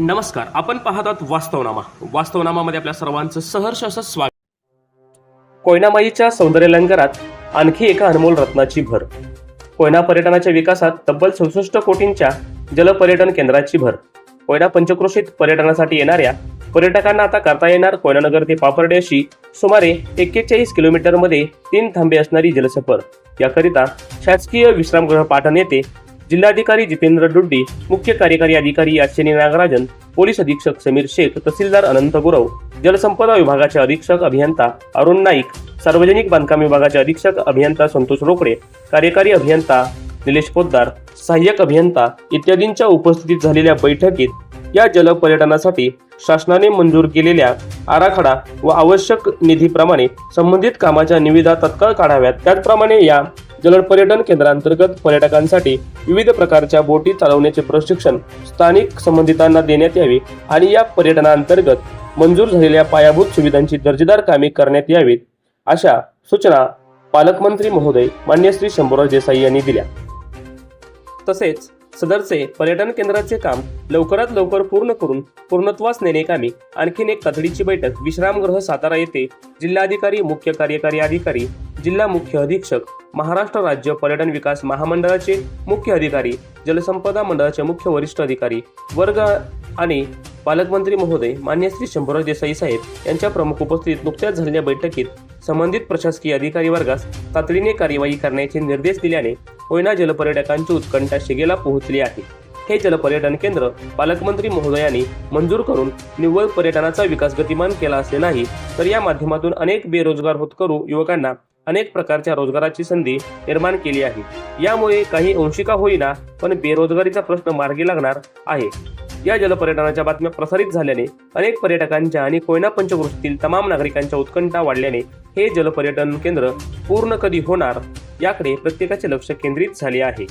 नमस्कार आपण पाहत आहात वास्तवनामा. वास्तवनामामध्ये आपल्या सर्वांचं सहर्ष असं स्वागत. कोयनामाईच्या सौंदर्यलंकारात आणखी एका अनमोल रत्नाची भर. कोयना पर्यटनाच्या विकासात तब्बल चौसष्ट कोटींच्या जलपर्यटन केंद्राची भर. कोयना पंचक्रोशीत पर्यटनासाठी येणाऱ्या पर्यटकांना आता करता येणार कोयनानगर ते पापर्डे अशी सुमारे एक्केचाळीस किलोमीटरमध्ये तीन थांबे असणारी जलसफर. याकरिता शासकीय विश्रामगृह पाटण येथे जिल्हाधिकारी जितेंद्र डुड्डी मुख्य कार्यकारी अधिकारी अश्विनी नागराजन पोलीस अधीक्षक समीर शेख तहसीलदार अनंत गुरव जलसंपदा विभागाचे अधीक्षक अभियंता अरुण नाईक सार्वजनिक बांधकाम विभागाचे अधीक्षक अभियंता संतोष रोकडे कार्यकारी अभियंता निलेश पोद्दार सहाय्यक अभियंता इत्यादींच्या उपस्थितीत झालेल्या बैठकीत या जलपर्यटनासाठी शासनाने मंजूर केलेल्या आराखडा व आवश्यक निधीप्रमाणे संबंधित कामाच्या निविदा तत्काळ काढाव्यात. त्याचप्रमाणे या जलपर्यटन केंद्रांतर्गत पर्यटकांसाठी विविध प्रकारच्या बोटी चालवण्याचे प्रशिक्षण स्थानिक संबंधितांना देण्यात यावे आणि या पर्यटनांतर्गत मंजूर झालेल्या पायाभूत सुविधांची दर्जेदार कामे करण्यात यावीत अशा सूचना पालकमंत्री महोदय मान्य श्री शंभूराव देसाई यांनी दिल्या. तसेच सदरचे पर्यटन केंद्राचे काम लवकरात लवकर पूर्ण करून पूर्णत्वास नेणे कामी आणखीन एक तातडीची बैठक विश्रामगृह सातारा येथे जिल्हाधिकारी मुख्य कार्यकारी अधिकारी जिल्हा मुख्य अधीक्षक महाराष्ट्र राज्य पर्यटन विकास महामंडळाचे मुख्य अधिकारी जलसंपदा मंडळाचे मुख्य वरिष्ठ अधिकारी वर्ग आणि पालकमंत्री महोदय मान्य श्री शंभूराज देसाई साहेब यांच्या प्रमुख उपस्थितीत नुकत्याच झालेल्या बैठकीत संबंधित प्रशासकीय अधिकारी वर्गास तातडीने कार्यवाही करण्याचे निर्देश दिल्याने कोयना जलपर्यटकांची उत्कंठा शिगेला पोहोचली आहे. हे जलपर्यटन केंद्र पालकमंत्री महोदयांनी मंजूर करून निव्वळ पर्यटनाचा विकास गतिमान केला असे नाही तर या माध्यमातून अनेक बेरोजगार होतकरू युवकांना अनेक प्रकारच्या रोजगाराची संधी निर्माण केली आहे. यामुळे काही अंशिका होईना पण बेरोजगारीचा प्रश्न मार्गी लागणार आहे. या जलपर्यटनाच्या बातम्या प्रसारित झाल्याने अनेक पर्यटकांच्या आणि कोयना पंचक्रोशीतील तमाम नागरिकांच्या उत्कंठा वाढल्याने हे जलपर्यटन केंद्र पूर्ण कधी होणार याकडे प्रत्येकाचे लक्ष केंद्रित झाले आहे.